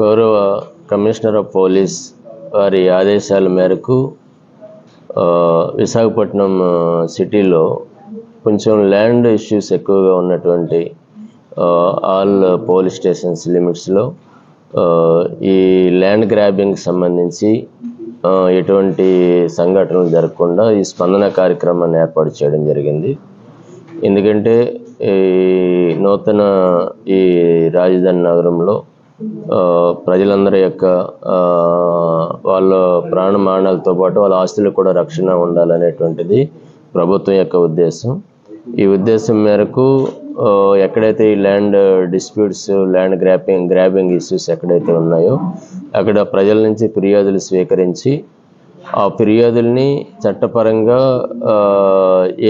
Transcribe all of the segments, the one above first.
గౌరవ commissioner of police వారి ఆదేశాల మేరకు విశాఖపట్నం సిటీలో కొంచెం ల్యాండ్ ఇష్యూస్ ఎక్కువగా ఉన్నటువంటి ఆల్ పోలీస్ స్టేషన్స్ లిమిట్స్లో ఈ ల్యాండ్ గ్రాబింగ్కి సంబంధించి ఎటువంటి సంఘటనలు జరగకుండా ఈ స్పందన కార్యక్రమాన్ని ఏర్పాటు చేయడం జరిగింది. ఎందుకంటే ఈ నూతన ఈ రాజధాని నగరంలో ప్రజలందరి యొక్క వాళ్ళ ప్రాణమానాలతో పాటు వాళ్ళ ఆస్తులకు కూడా రక్షణ ఉండాలనేటువంటిది ప్రభుత్వం యొక్క ఉద్దేశం. ఈ ఉద్దేశం మేరకు ఎక్కడైతే ఈ land disputes land grabbing grabbing issues ఎక్కడైతే ఉన్నాయో అక్కడ ప్రజల నుంచి ఫిర్యాదులు స్వీకరించి ఆ ఫిర్యాదుల్ని చట్టపరంగా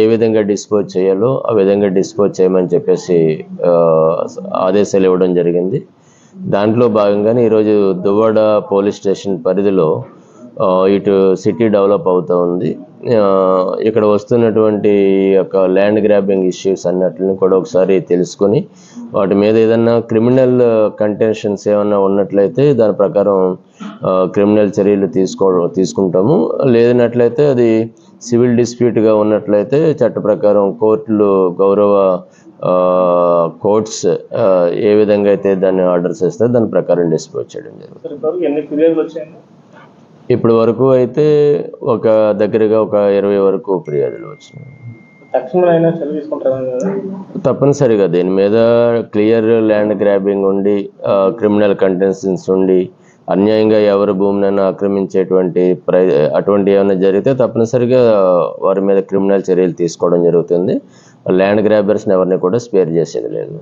ఏ విధంగా డిస్పోజ్ చేయాలో ఆ విధంగా డిస్పోజ్ చేయమని చెప్పేసి ఆదేశాలు ఇవ్వడం జరిగింది. దాంట్లో భాగంగానే ఈరోజు దువ్వాడ పోలీస్ స్టేషన్ పరిధిలో ఇటు సిటీ డెవలప్ అవుతూ ఉంది. ఇక్కడ వస్తున్నటువంటి యొక్క ల్యాండ్ గ్రాబింగ్ ఇష్యూస్ అన్నట్లని కూడా ఒకసారి తెలుసుకొని వాటి మీద ఏదన్నా క్రిమినల్ కంటెన్షన్స్ ఏమన్నా ఉన్నట్లయితే దాని ప్రకారం క్రిమినల్ చర్యలు తీసుకో తీసుకుంటాము. లేదన్నట్లయితే అది సివిల్ డిస్ప్యూట్గా ఉన్నట్లయితే చట్ట ప్రకారం కోర్టులు గౌరవ కోర్ట్స్ ఏ విధంగా అయితే దాన్ని ఆర్డర్స్ ఇస్తే దాని ప్రకారం డిస్పోజ్ చేయడం జరుగుతుంది. ఇప్పటి వరకు అయితే ఒక దగ్గరగా ఒక ఇరవై వరకు ఫిర్యాదులు వచ్చినాయి. తప్పనిసరిగా దీని మీద క్లియర్ ల్యాండ్ గ్రాబింగ్ ఉండి క్రిమినల్ కంటెన్షన్స్ ఉండి అన్యాయంగా ఎవరి భూమినైనా ఆక్రమించేటువంటి ప్రై అటువంటి ఏమైనా జరిగితే తప్పనిసరిగా వారి మీద క్రిమినల్ చర్యలు తీసుకోవడం జరుగుతుంది. ల్యాండ్ గ్రాబర్స్ని ఎవరిని కూడా స్పేర్ చేసేది లేదు.